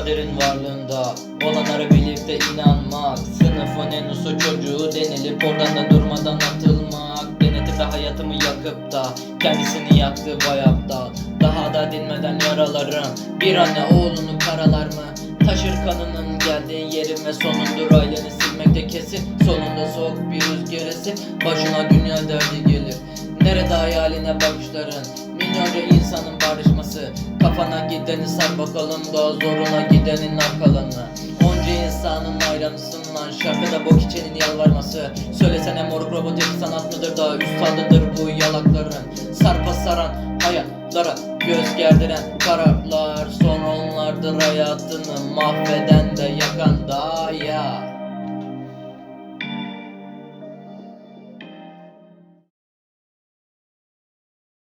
kaderin varlığında. Olanlara birlikte inanmak. Sınıfın en usu çocuğu denilip oradan da durmadan atılmak. Denetip de hayatımı yakıp da Kendisini yaktı vay aptal Daha da dinmeden yaralarım. Bir anne oğlunu karalar mı? Taşır kanının geldiği yerin ve sonundur aileni silmekte kesin. Sonunda soğuk bir rüzgar esip Başına dünya derdi gelir. Nerede hayaline bakışların Milyonca insanın barışması. Kafana gideni sar bakalım daha zoruna gidenin arkalarını Onca insanın hayranısın lan. Şarkıda bok içenin yalvarması. Söylesene moruk robotik sanat mıdır da Üstadıdır bu yalakların. Sarpa saran hayatlara Göz gerdiren kararlar. Son onlardır hayatını Mahveden de yakan da ya